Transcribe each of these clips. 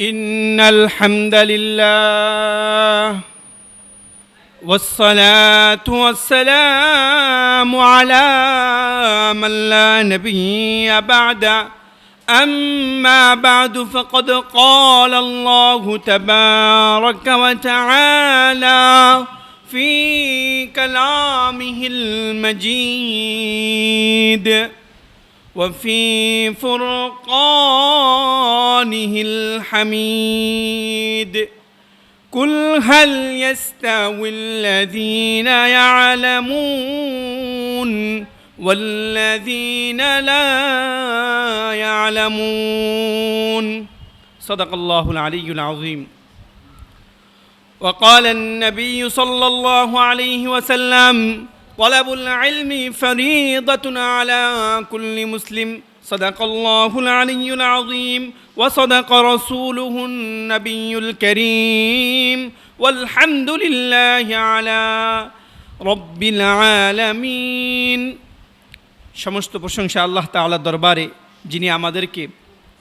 إن الحمد لله والصلاة والسلام على من لا نبي بعد أما بعد فقد قال الله تبارك وتعالى في كلامه المجيد وفي فرقانه الحميد. قل هل يستوي الذين يعلمون والذين لا يعلمون؟ صدق الله العلي العظيم. وقال النبي صلى الله عليه وسلم طلب العلم فريضة على كل مسلم صدق الله العلي العظيم وصدق رسوله النبي الكريم والحمد لله على رب العالمين সমস্ত প্রশংসা আল্লাহ তাআলার দরবারে যিনি আমাদেরকে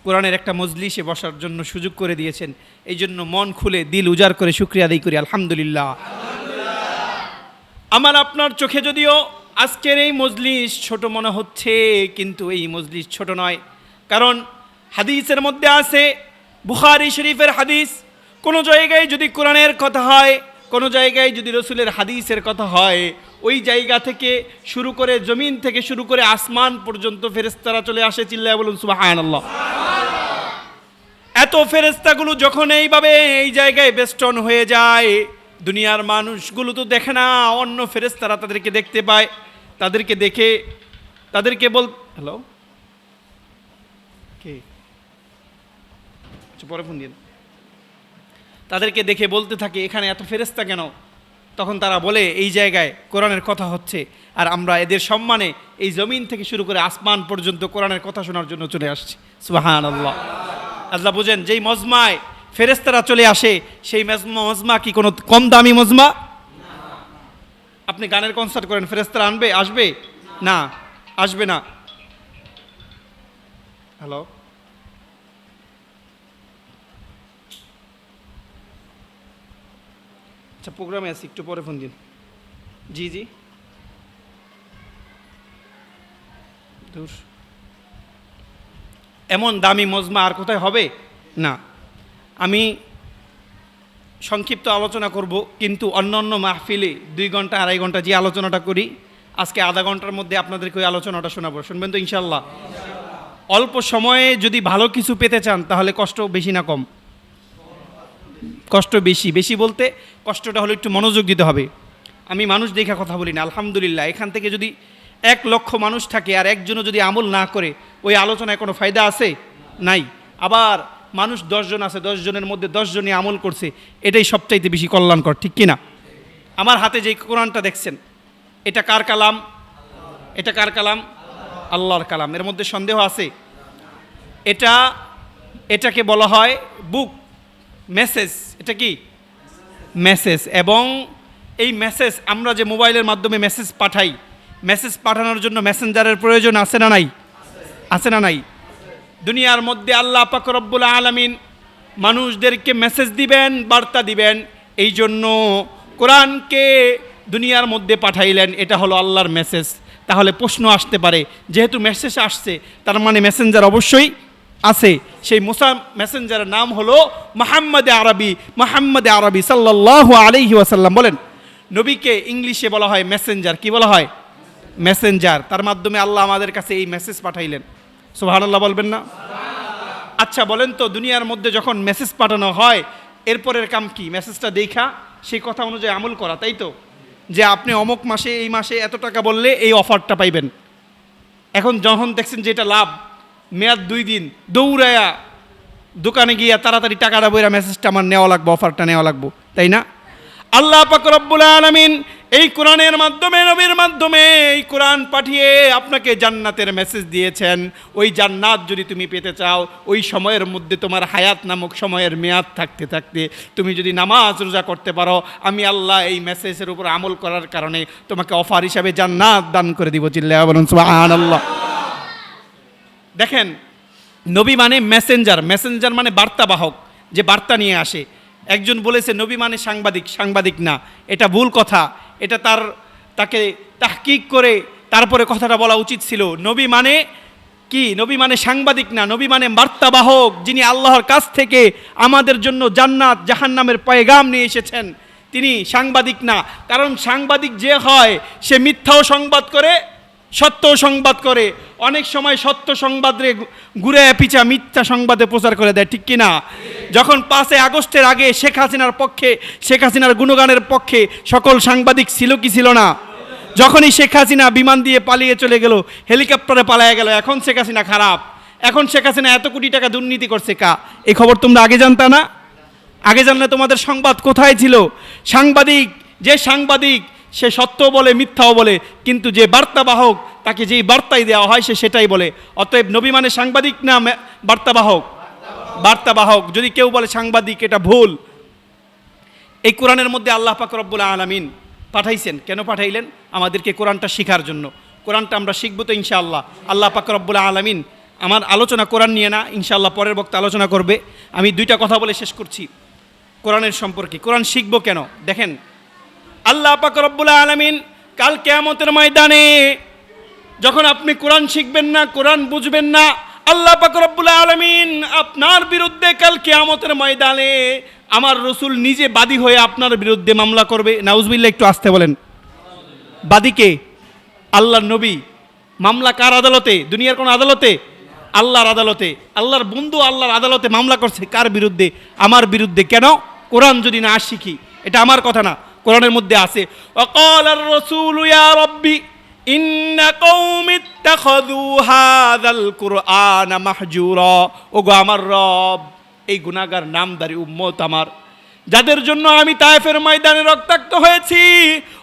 কোরআনের একটা মজলিসে বসার জন্য সুযোগ করে দিয়েছেন এই জন্য মন খুলে দিল উজাড় করে শুক্রিয়া আদায় করি আলহামদুলিল্লাহ আমার আপনার চোখে যদিও আজকের এই মজলিস ছোট মনে হচ্ছে, কিন্তু এই মজলিস ছোট নয়। কারণ হাদিসের মধ্যে আছে, বুখারি শরীফের হাদিস, কোনো জায়গায় যদি কোরআনের কথা হয়, কোনো জায়গায় যদি রসুলের হাদিসের কথা হয়, ওই জায়গা থেকে শুরু করে জমিন থেকে শুরু করে আসমান পর্যন্ত ফেরেস্তারা চলে আসে, চিল্লায় বলুন আল্লাহ এত ফেরেস্তাগুলো যখন এইভাবে এই জায়গায় বেষ্টন হয়ে যায় দুনিয়ার মানুষগুলো তো দেখে না অন্য ফেরেস্তারা তাদেরকে দেখতে পায় তাদেরকে দেখে তাদেরকে বল হ্যালো কে? আচ্ছা, পরে ফোন দিয়ে তাদেরকে দেখে বলতে থাকে এখানে এত ফেরেস্তা কেন? তখন তারা বলে এই জায়গায় কোরআনের কথা হচ্ছে আর আমরা এদের সম্মানে এই জমিন থেকে শুরু করে আসমান পর্যন্ত কোরআনের কথা শোনার জন্য চলে আসছি। সুবাহান আল্লাহ আল্লাহ বুঝেন যেই মজমায় ফেরেস্তারা চলে আসে, সেই মেজমা কি কোনো কম দামি মজমা? আপনি গানের কনসার্ট করেন ফেরেস্তারা আনবে, আসবে? না আসবে না। হ্যালো আচ্ছা প্রোগ্রামে আছি, একটু পরে ফোন দিন। জি জি। এমন দামি মজমা আর কোথায় হবে? না। আমি সংক্ষিপ্ত আলোচনা করব, কিন্তু অন্য অন্য মাহফিলে দুই ঘণ্টা, আড়াই ঘণ্টা যে আলোচনাটা করি, আজকে আধা ঘণ্টার মধ্যে আপনাদেরকে ওই আলোচনাটা শোনাবো। শুনবেন তো ইনশাল্লাহ অল্প সময়ে যদি ভালো কিছু পেতে চান, তাহলে কষ্ট বেশি না কম? কষ্ট বেশি। বেশি বলতে কষ্টটা হলো একটু মনোযোগ দিতে হবে। আমি মানুষ দেখে কথা বলি না, আলহামদুলিল্লাহ। এখান থেকে যদি এক লক্ষ মানুষ থাকে আর একজনও যদি আমল না করে, ওই আলোচনায় কোনো ফায়দা আছে? নাই। আবার মানুষ দশজন আছে, দশজনের মধ্যে দশজনই আমল করছে, এটাই সবচাইতে বেশি কল্যাণকর, ঠিক কি না আমার হাতে যে কোরআনটা দেখছেন, এটা কার কালাম? এটা কার কালাম? আল্লাহর কালাম। এর মধ্যে সন্দেহ আছে। এটা, এটাকে বলা হয় বুক মেসেজ এটা কি? মেসেজ এবং এই মেসেজ আমরা যে মোবাইলের মাধ্যমে মেসেজ পাঠাই মেসেজ পাঠানোর জন্য মেসেঞ্জারের প্রয়োজন আছে না নাই? আছে না নাই? দুনিয়ার মধ্যে আল্লাহ পাক রব্বুল আলমিন মানুষদেরকে মেসেজ দিবেন, বার্তা দিবেন এই জন্য কোরআনকে দুনিয়ার মধ্যে পাঠাইলেন, এটা হলো আল্লাহর মেসেজ তাহলে প্রশ্ন আসতে পারে, যেহেতু মেসেজ আসছে, তার মানে মেসেঞ্জার অবশ্যই আছে। সেই মুসা মেসেঞ্জারের নাম হলো মাহাম্মদে আরবি মাহাম্মদে আরবি সাল্লাহ আলাইহি ওয়াসাল্লাম। বলেন, নবীকে ইংলিশে বলা হয় মেসেঞ্জার কি বলা হয়? মেসেঞ্জার তার মাধ্যমে আল্লাহ আমাদের কাছে এই মেসেজ পাঠাইলেন। সুবহানাল্লাহ বলবেন না? আচ্ছা বলেন তো, দুনিয়ার মধ্যে যখন মেসেজ পাঠানো হয়, এরপরের কাম কি? মেসেজটা দেখা, সেই কথা অনুযায়ী আমল করা, তাই তো? যে আপনি অমুক মাসে, এই মাসে এত টাকা বললে এই অফারটা পাইবেন। এখন যখন দেখছেন যে এটা লাভ, মেয়াদ দুই দিন, দৌড়ায়া দোকানে গিয়া তাড়াতাড়ি টাকাটা বইরা মেসেজটা আমার নেওয়া লাগবো অফারটা নেওয়া লাগবো, তাই না? আল্লাহ পাক রব্বুল আলামিন এই কোরআনের মাধ্যমে, নবীর মাধ্যমে এই কোরআন পাঠিয়ে আপনাকে জান্নাতের মেসেজ দিয়েছেন। ওই জান্নাত যদি তুমি পেতে চাও, ওই সময়ের মধ্যে তোমার হায়াত নামক সময়ের মেয়াদ থাকতে থাকতে তুমি যদি নামাজ রোজা করতে পারো, আমি আল্লাহ এই মেসেজের উপর আমল করার কারণে তোমাকে অফার হিসাবে জান্নাত দান করে দিব। চিল্লা সুবহানাল্লাহ। দেখেন, নবী মানে মেসেঞ্জার মেসেঞ্জার মানে বার্তাবাহক, যে বার্তা নিয়ে আসে। একজন বলেছে, নবী মানে সাংবাদিক সাংবাদিক না। এটা ভুল কথা। এটা তার, তাকে তাহকিক করে তারপরে কথাটা বলা উচিত ছিল। নবী মানে কি? নবী মানে সাংবাদিক না, নবী মানে বার্তাবাহক, যিনি আল্লাহর কাছ থেকে আমাদের জন্য জান্নাত, জাহান্নামের পয়গাম নিয়ে এসেছেন। তিনি সাংবাদিক না, কারণ সাংবাদিক যে হয়, সে মিথ্যাও সংবাদ করে সত্য সংবাদ করে। অনেক সময় সত্য সংবাদে ঘুরে পিছা মিথ্যা সংবাদে প্রচার করে দেয়, ঠিক কিনা? যখন পাঁচে আগস্টের আগে শেখ হাসিনার পক্ষে, শেখ হাসিনার গুণগানের পক্ষে সকল সাংবাদিক ছিল কি ছিল না, যখনই শেখ হাসিনা বিমান দিয়ে পালিয়ে চলে গেল, হেলিকপ্টারে পালিয়ে গেল, এখন শেখ হাসিনা খারাপ। এখন শেখ হাসিনা এত কোটি টাকা দুর্নীতি করছে কা? এই খবর তোমরা আগে জানতা না? আগে জানলে তোমাদের সংবাদ কোথায় ছিল? সাংবাদিক, যে সাংবাদিক, সে সত্য বলে, মিথ্যাও বলে, কিন্তু যে বার্তাবাহক, তাকে যেই বার্তাই দেওয়া হয়, সে সেটাই বলে। অতএব নবী মানে সাংবাদিক না বার্তাবাহক? বার্তাবাহক যদি কেউ বলে সাংবাদিক, এটা ভুল। এই কোরআনের মধ্যে আল্লাহ পাক রব্বুল আলামিন পাঠাইছেন। কেন পাঠাইলেন? আমাদেরকে কোরআনটা শেখার জন্য। কোরআনটা আমরা শিখব তো ইনশাআল্লাহ। আল্লাহ পাক রব্বুল আলামিন আমার আলোচনা কোরআন নিয়ে না, ইনশাআল্লাহ পরের বক্তা আলোচনা করবে। আমি দুইটা কথা বলে শেষ করছি কোরআনের সম্পর্কে। কোরআন শিখব কেন? দেখেন, আল্লাহ পাক রব্বুল আলামিন কাল কেয়ামতের ময়দানে যখন আপনি কোরআন শিখবেন না, কোরআন বুঝবেন না আল্লাহ পাক রব্বুল আলামিন আপনার বিরুদ্ধে কাল কেয়ামতের ময়দানে আমার রসুল নিজে বাদী হয়ে আপনার বিরুদ্ধে মামলা করবে। নাউজবিল্লা একটু আসতে বলেন। বাদীকে আল্লাহর নবী। মামলা কার আদালতে? দুনিয়ার কোন আদালতে? আল্লাহর আদালতে। আল্লাহর বন্ধু আল্লাহর আদালতে মামলা করছে কার বিরুদ্ধে? আমার বিরুদ্ধে। কেন? কোরআন যদি না শিখি, এটা আমার কথা না, কোরআনের মধ্যে আছে। অকাল রসুল ইয়া রব্বি ওগো আমার রব, এই উম্মত আমার, যাদের জন্য আমি তায়েফের ময়দানে রক্তাক্ত হয়েছি,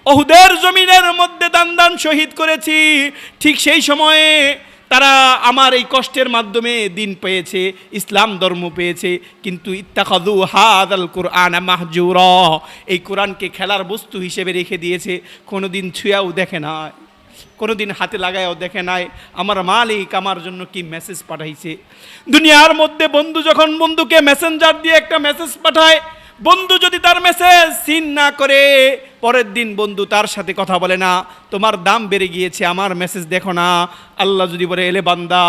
ওহুদের জমিনের মধ্যে দান দান শহীদ করেছি, ঠিক সেই সময়ে তারা আমার এই কষ্টের মাধ্যমে দিন পেয়েছে, ইসলাম ধর্ম পেয়েছে, কিন্তু ইত্তাখাদু হাদ আল কোরআন মাহজুর। এই কোরআনকে খেলার বস্তু হিসেবে রেখে দিয়েছে, কোনোদিন ছুঁয়াও দেখে না কোনোদিন হাতে লাগায়ও দেখে নাই। আমার মালিক আমার জন্য কি মেসেজ পাঠাইছে? দুনিয়ার মধ্যে বন্ধু যখন বন্ধুকে মেসেঞ্জার দিয়ে একটা মেসেজ পাঠায়, বন্ধু যদি তার মেসেজ সিন না করে, পরের দিন বন্ধু তার সাথে কথা বলে না, তোমার দাম বেড়ে গিয়েছে, আমার মেসেজ দেখো না। আল্লাহ যদি বলে, এলে বান্দা,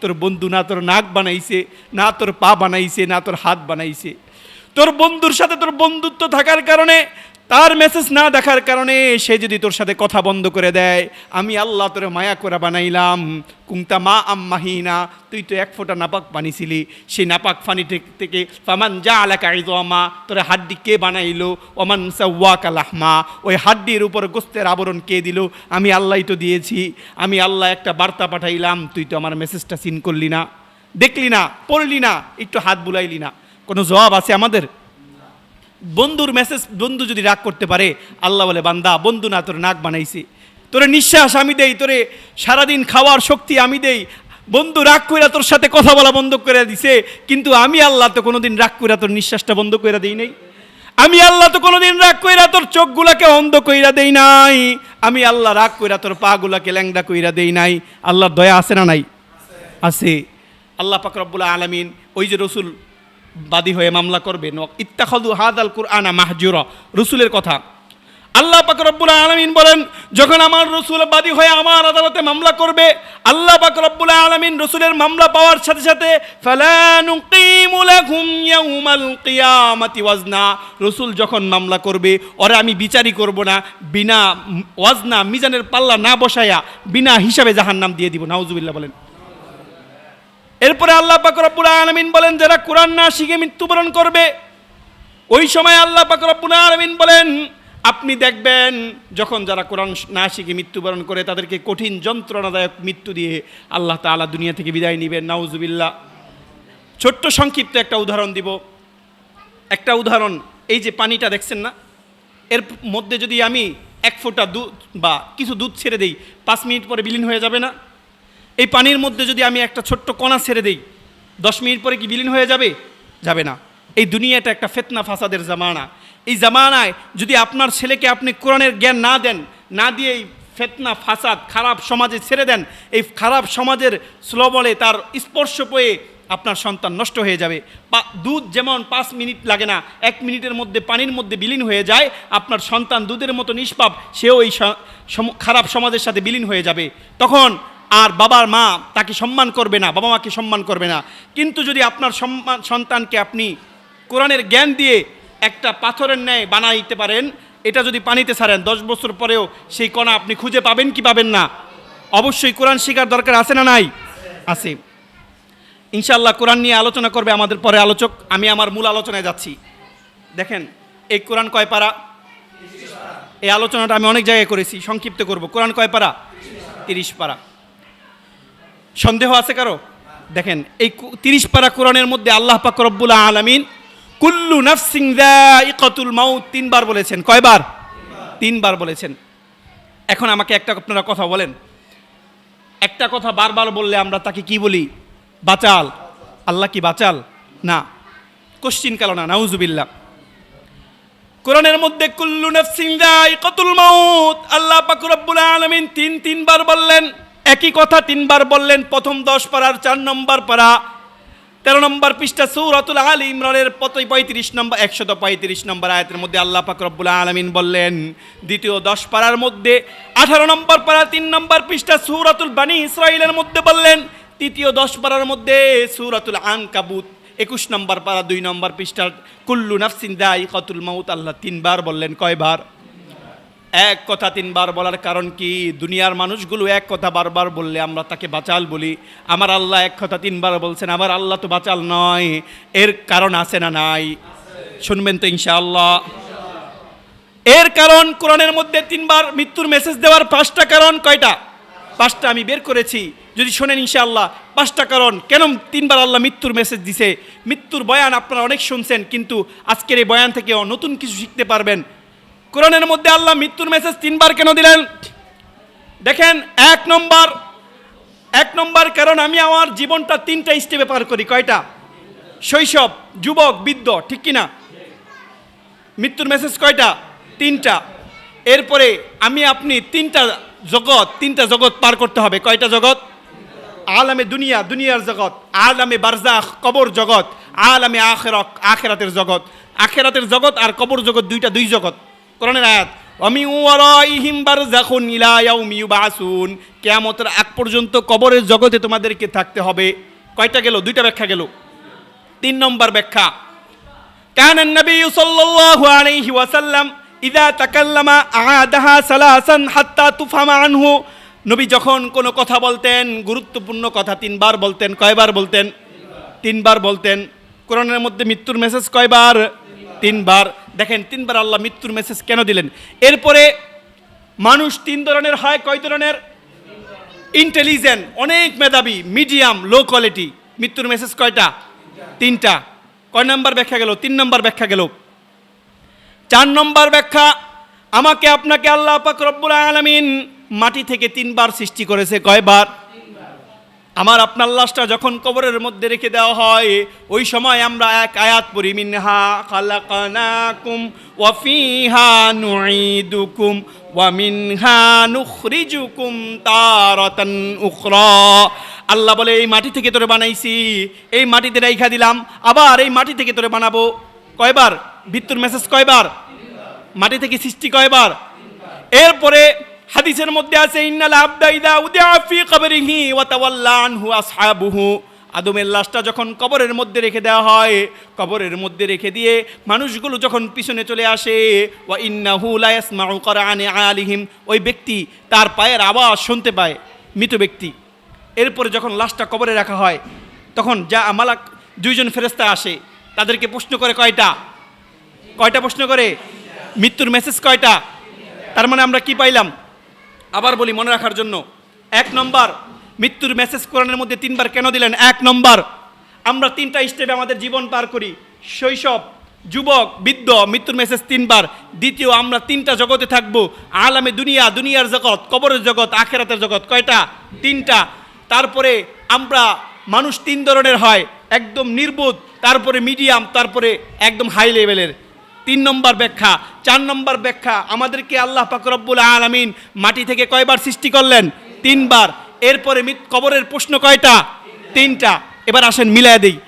তোর বন্ধু না তোর নাক বানাইছে, না তোর পা বানাইছে, না তোর হাত বানাইছে। তোর বন্ধুর সাথে তোর বন্ধুত্ব থাকার কারণে তার মেসেজ না দেখার কারণে সে যদি তোর সাথে কথা বন্ধ করে দেয়, আমি আল্লাহ তোরে মায়া করে বানাইলাম। কুংতা মা আম্মাহিনা, তুই তো এক ফোঁটা নাপাক বানিয়েছিলি। সেই নাপাক ফানি থেকে- ফামান যা আলাকা আমা তোরে হাড্ডি কে বানাইলো? ওমান সাওয়া কালাহমা ওই হাড্ডির উপর গোস্তের আবরণ কে দিল? আমি আল্লাহই তো দিয়েছি। আমি আল্লাহ একটা বার্তা পাঠাইলাম, তুই তো আমার মেসেজটা সিন করলি না। দেখলি না, পড়লি না, একটু হাত বুলাইলি না। কোনো জবাব আছে আমাদের? বন্ধুর মেসেজ বন্ধু যদি রাগ করতে পারে, আল্লাহ বলে, বান্দা, বন্ধু না, তোর নাক বানাইছে। তোরে নিঃশ্বাস আমি দেই, তোরে সারাদিন খাওয়ার শক্তি আমি দেই। বন্ধু রাগ কইরা তোর সাথে কথা বলা বন্ধ করে দিছে, কিন্তু আমি আল্লাহ তো কোনোদিন রাগ কইরা তোর নিঃশ্বাসটা বন্ধ করে দিই নাই। আমি আল্লাহ তো কোনোদিন রাগ কইরা তোর চোখগুলাকে অন্ধ কইরা দেই নাই। আমি আল্লাহ রাগ কইরা তোর পাগুলাকে ল্যাংডা কইরা দেই নাই। আল্লাহর দয়া আছে না নাই? আছে। আল্লাহ পাক রব্বুল আলামিন ওই যে রসুল বাদী হয়ে মামলা করবেন ইত্তাখাদু হাদাল কুরআনা মাহজুরা। রসুলের কথা। আল্লাহ পাক রব্বুল আলামিন বলেন, যখন আমার রসুল বাদী হয়ে আমার আদালতে মামলা করবে, আল্লাহ পাক রব্বুল আলামিন রসুলের মামলা পাওয়ার সাথে সাথে ওয়াজনা। রসুল যখন মামলা করবে, ওরা আমি বিচারই করব না, বিনা ওয়াজনা, মিজানের পাল্লা না বসায়া, বিনা হিসাবে জাহান্নাম দিয়ে দিব। নাউজুবিল্লাহ বলেন। এরপরে আল্লাহ পাক রব্বুল আলামিন বলেন, যারা কোরআন না শিখে মৃত্যুবরণ করবে, ওই সময় আল্লাহ পাক রব্বুল আলামিন বলেন, আপনি দেখবেন যখন যারা কোরআন না শিখে মৃত্যুবরণ করে, তাদেরকে কঠিন যন্ত্রণাদায়ক মৃত্যু দিয়ে আল্লাহ তাআলা দুনিয়া থেকে বিদায় নেবেন। নাউজুবিল্লাহ। ছোট্ট সংক্ষিপ্ত একটা উদাহরণ দিব। একটা উদাহরণ, এই যে পানিটা দেখছেন না? এর মধ্যে যদি আমি এক ফোঁটা দুধ বা কিছু দুধ ছেড়ে দিই, পাঁচ মিনিট পরে বিলীন হয়ে যাবে না? এই পানির মধ্যে যদি আমি একটা ছোট্ট কণা ছেড়ে দেই, দশ মিনিট পরে কি বিলীন হয়ে যাবে? যাবে না। এই দুনিয়াটা একটা ফেতনা ফাসাদের জামানা। এই জামানায় যদি আপনার ছেলেকে আপনি কোরআনের জ্ঞান না দেন, না দিয়ে এই ফেতনা, ফাসাদ, খারাপ সমাজে ছেড়ে দেন, এই খারাপ সমাজের স্লোবলে তার স্পর্শ পেয়ে আপনার সন্তান নষ্ট হয়ে যাবে। দুধ যেমন পাঁচ মিনিট লাগে না, এক মিনিটের মধ্যে পানির মধ্যে বিলীন হয়ে যায়, আপনার সন্তান দুধের মতো নিষ্পাপ, সেও এই খারাপ সমাজের সাথে বিলীন হয়ে যাবে। তখন আর বাবার মা তাকে সম্মান করবে না, বাবা মাকে সম্মান করবে না। কিন্তু যদি আপনার সম্মান, সন্তানকে আপনি কোরআনের জ্ঞান দিয়ে একটা পাথরের ন্যায় বানাইতে পারেন, এটা যদি পানিতে ছাড়েন, দশ বছর পরেও সেই কণা আপনি খুঁজে পাবেন কি পাবেন না? অবশ্যই কোরআন শেখার দরকার আছে না নাই? আছে। ইনশাল্লাহ কোরআন নিয়ে আলোচনা করবে আমাদের পরে আলোচক, আমি আমার মূল আলোচনায় যাচ্ছি। দেখেন, এই কোরআন কয় পারা? এই আলোচনাটা আমি অনেক জায়গায় করেছি, সংক্ষিপ্ত করব। কোরআন কয় পারা? তিরিশ পারা। সন্দেহ আছে কারও? দেখেন, এই তিরিশ পারা কোরআনের মধ্যে আল্লাহ পাক রব্বুল আলামিন কুল্লু নাফসিং ইকতুল মাউত তিনবার বলেছেন। কয়বার? তিনবার বলেছেন। এখন আমাকে একটা আপনারা কথা বলেন। একটা কথা বারবার বললে আমরা তাকে কি বলি? বাচাল। আল্লাহ কি বাচাল? না। কোশ্চিন কালো না, নাউজুবিল্লাহ। কোরআনের মধ্যে কুল্লু নাফসিন যায়িকাতুল মাউত আল্লাহ পাক রব্বুল আলামিন তিন তিনবার বললেন। একই কথা তিনবার বললেন, প্রথম দশ পারার চার নম্বর পারা তেরো নম্বর পৃষ্ঠা সৌরাতুল আল ইমরানের পত- পঁয়ত্রিশ নম্বর, একশত পঁয়ত্রিশ নম্বর আয়াতের মধ্যে আল্লাহ পাক রব্বুল আলমিন বললেন, দ্বিতীয় দশ পারার মধ্যে আঠারো নম্বর পারা তিন নম্বর পৃষ্ঠা সৌরাতুল বানী ইসরাইলের মধ্যে বললেন, তৃতীয় দশ পারার মধ্যে সৌরাতুল আনকাবুত, একুশ নম্বর পারা দুই নম্বর পৃষ্ঠার কুল্লু নাফসিন দাই মাউত আল্লাহ তিনবার বললেন, কয়বার? এক কথা তিনবার বলার কারণ কি? দুনিয়ার মানুষগুলো এক কথা বারবার বললে আমরা তাকে বাঁচাল বলি। আমার আল্লাহ এক কথা তিনবার বলছেন, আমার আল্লাহ তো বাঁচাল নয়, এর কারণ আছে না নাই? শুনবেন তো ইনশাআল্লাহ। এর কারণ কোরআনের মধ্যে তিনবার মৃত্যুর মেসেজ দেওয়ার পাঁচটা কারণ কয়টা? পাঁচটা আমি বের করেছি। যদি শোনেন ইনশাআল্লাহ, পাঁচটা কারণ। কেন তিনবার আল্লাহ মৃত্যুর মেসেজ দিছে? মৃত্যুর বয়ান আপনারা অনেক শুনছেন, কিন্তু আজকের এই বয়ান থেকে নতুন কিছু শিখতে পারবেন। কোরআনের মধ্যে আল্লাহ মৃত্যুর মেসেজ তিনবার কেন দিলেন? দেখেন, এক নম্বর এক নম্বর কারণ আমি আমার জীবনটা তিনটা স্টেপে পার করি। কয়টা? শৈশব, যুবক, বৃদ্ধ, ঠিক কিনা? মৃত্যুর মেসেজ কয়টা? তিনটা। এরপরে আমি, আপনি তিনটা জগৎ তিনটা জগৎ পার করতে হবে। কয়টা জগৎ? আলামে দুনিয়া, দুনিয়ার জগৎ। আলামে বারজাখ কবর জগৎ। আলামে আখেরক আখেরাতের জগৎ। আখেরাতের জগৎ আর কবর জগৎ দুইটা, দুই জগৎ। কোরআনের আয়াত আমি ওয়ারাইহিম বারজাখুন ইলা ইয়াউমি ইউবাসুন কিয়ামতের আগ পর্যন্ত কবরের জগতে তোমাদেরকে থাকতে হবে কয়টা গেল দুইটা ব্যাখ্যা গেল তিন নম্বর ব্যাখ্যা كان النبي صلى الله عليه وسلم إذا تكلم أعادها ثلاثا حتى تفهم عنه নবী যখন কোনো কথা বলতেন গুরুত্বপূর্ণ কথা তিনবার বলতেন কয়বার বলতেন তিনবার বলতেন কোরআনের মধ্যে মৃত্যুর মেসেজ কয়বার তিনবার দেখেন, তিনবার আল্লাহ মৃত্যুর মেসেজ কেন দিলেন? এরপরে মানুষ তিন ধরনের হয়, কয় ধরনের? ইন্টেলিজেন্ট অনেক মেধাবী মিডিয়াম লো কোয়ালিটি মৃত্যুর মেসেজ কয়টা? তিনটা। কয় নম্বর ব্যাখ্যা গেল? তিন নম্বর ব্যাখ্যা গেল। চার নম্বর ব্যাখ্যা, আমাকে, আপনাকে আল্লাহ পাক রব্বুল আলামিন মাটি থেকে তিনবার সৃষ্টি করেছে কয়বার? আমার আপনার লাশটা যখন কবরের মধ্যে রেখে দেওয়া হয়, ওই সময় আমরা এক আয়াত পড়ি, মিনহা খালাকানাকুম ওয়া ফিহা নুঈদুকুম ওয়া মিনহা নুখরিজুকুম তারাতান উখরা। আল্লাহ বলে, এই মাটি থেকে তোরে বানাইছি, এই মাটিতে রাইখা দিলাম, আবার এই মাটি থেকে তোরে বানাবো। কয়বার? ভিত্তুর মেসেজ কয়বার? মাটি থেকে সৃষ্টি কয়বার? এরপরে হাদিসের মধ্যে আছে, ইন্নাল আবদা ইদা উদিয়া ফি কবরিহি ওয়া তাওয়াল্লা আনহু আসহাবুহু। আদমের লাশটা যখন কবরের মধ্যে রেখে দেওয়া হয়, কবরের মধ্যে রেখে দিয়ে মানুষগুলো যখন পিছনে চলে আসে, ওয়া ইন্নাহু লা ইয়াসমাউ করানে আলিহিম। ওই ব্যক্তি তার পায়ের আওয়াজ শুনতে পায়, মৃত ব্যক্তি। এরপরে যখন লাশটা কবরে রাখা হয়, তখন যা আমালাক দুইজন ফেরেস্তা আসে, তাদেরকে প্রশ্ন করে কয়টা? কয়টা প্রশ্ন করে? মৃত্যুর মেসেজ কয়টা? তার মানে আমরা কি পাইলাম? আবার বলি মনে রাখার জন্য, এক নম্বর, মৃত্যুর মেসেজ কোরআনের মধ্যে তিনবার কেন দিলেন? এক নম্বর, আমরা তিনটা স্টেপে আমাদের জীবন পার করি। শৈশব, যুবক, বৃদ্ধ, মৃত্যুর মেসেজ তিনবার। দ্বিতীয়, আমরা তিনটা জগতে থাকব। আলামে দুনিয়া, দুনিয়ার জগৎ, কবরের জগৎ, আখেরাতের জগৎ। কয়টা? তিনটা। তারপরে আমরা মানুষ তিন ধরনের হয়। একদম নির্বোধ, তারপরে মিডিয়াম তারপরে একদম হাই লেভেলের তিন নম্বর ব্যাখ্যা, চার নম্বর ব্যাখ্যা, আমাদেরকে আল্লাহ পাকরব্বুল আলামিন মাটি থেকে কয়বার সৃষ্টি করলেন? তিনবার। এরপরে মিত- কবরের প্রশ্ন কয়টা? তিনটা। এবার আসেন, মিলায় দেই।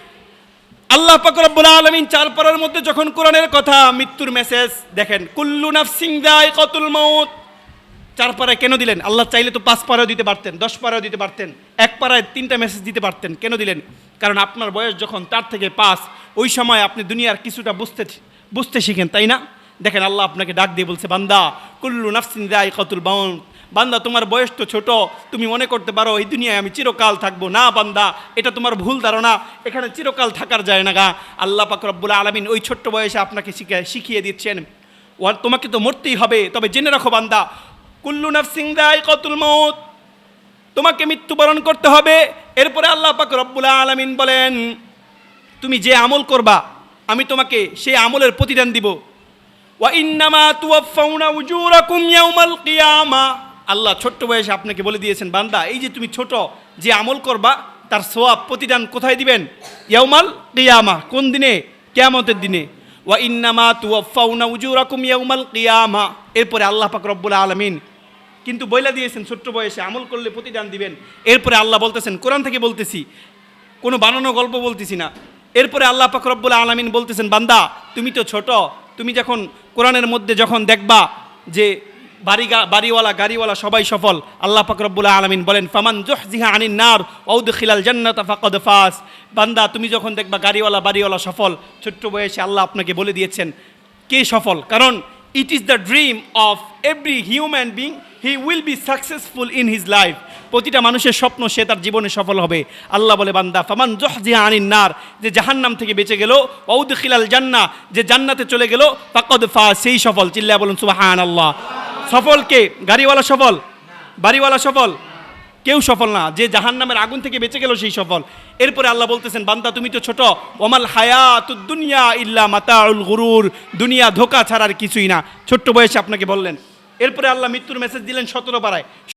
আল্লাহ পাক রব্বুল আলামিন চার পারার মধ্যে যখন কোরআনের কথা, মৃত্যুর মেসেজ দেখেন, কুল্লু নাফসিং কতুল মাউত। চার পাড়ায় কেন দিলেন? আল্লাহ চাইলে তো পাঁচ পাড়াও দিতে পারতেন, দশ পাড়াও দিতে পারতেন, এক পাড়ায় তিনটা মেসেজ দিতে পারতেন, কেন দিলেন? কারণ আপনার বয়স যখন তার থেকে পাঁচ, ওই সময় আপনি দুনিয়ার কিছুটা বুঝতে বুঝতে শিখেন, তাই না? দেখেন আল্লাহ আপনাকে ডাক দিয়ে বলছে, বান্দা, কুল্লু নাফসিন দায় কতুল বাউন বান্দা, তোমার বয়স তো ছোট, তুমি মনে করতে পারো এই দুনিয়ায় আমি চিরকাল থাকব। না, বান্দা, এটা তোমার ভুল ধারণা, এখানে চিরকাল থাকার যায় না গা। আল্লাহ পাক রব্বুল আলমিন ওই ছোট্ট বয়সে আপনাকে শিখে, শিখিয়ে দিচ্ছেন। ও তোমাকে তো মরতেই হবে, তবে জেনে রাখো বান্দা, কুল্লু নাফসিং দায় কতুল মৌত তোমাকে মৃত্যুবরণ করতে হবে। এরপরে আল্লাহ পাক রব্বুল আলামিন বলেন, তুমি যে আমল করবা আমি তোমাকে সেই আমলের প্রতিদান দিব। আল্লাহ ছোট্ট বয়সে আপনাকে বলে দিয়েছেন, বান্দা, এই যে তুমি ছোট, যে আমল করবা, তার সোয়াব প্রতিদান কোথায় দিবেন? ইয়াউমাল কিয়ামা, কোন দিনে? কেয়ামতের দিনে। ওয়া ইন্নামা তুওয়াফাউনা উজুরাকুম ইয়াউমাল কিয়ামা। এরপরে আল্লাহ পাক রব্বুল আলামিন কিন্তু বইলা দিয়েছেন ছোট্ট বয়সে আমল করলে প্রতিদান দিবেন। এরপরে আল্লাহ বলতেছেন, কোরআন থেকে বলতেছি, কোনো বানানো গল্প বলতেছি না। এরপরে আল্লাহ পাক রব্বুল আলামিন বলতেছেন, বান্দা, তুমি তো ছোট, তুমি যখন কোরআনের মধ্যে যখন দেখবা যে বাড়ি বাড়িওয়ালা, গাড়িওয়ালা সবাই সফল, আল্লাহ পাক রব্বুল আলামিন বলেন, ফামান জুহজিহা আনিন নার ঔদ খিলাল জান্নাত ফাকদ ফাস। বান্দা, তুমি যখন দেখবা গাড়িওয়ালা, বাড়িওয়ালা সফল, ছোট্ট বয়সে আল্লাহ আপনাকে বলে দিয়েছেন কে সফল। কারণ it is the dream of every human being he will be successful in his life প্রতিটা মানুষের স্বপ্ন সে তার জীবনে সফল হবে। আল্লাহ বলে, বান্দা, ফামান জহজিয়া আনিন নার, যে জাহান্নাম থেকে বেঁচে গেল ঔদ খিলাল জান্না যে জান্নাতে চলে গেল, ফাকদ ফা, সেই সফল। চিল্লা বলুন সুবাহান আল্লাহ সফল কে? গাড়িওয়ালা সফল? বাড়িওয়ালা সফল? কেউ সফল না। যে জাহান্নামের আগুন থেকে বেঁচে গেল, সেই সফল। এরপরে আল্লাহ বলতেছেন, বান্দা, তুমি তো ছোট, ওমাল হায়াত দুনিয়া ইল্লা মাতাউল গুরুর, দুনিয়া ধোকা ছাড়ার কিছুই না। ছোট্ট বয়সে আপনাকে বললেন। এরপরে আল্লাহ মৃত্যুর মেসেজ দিলেন সতেরো পাড়ায়।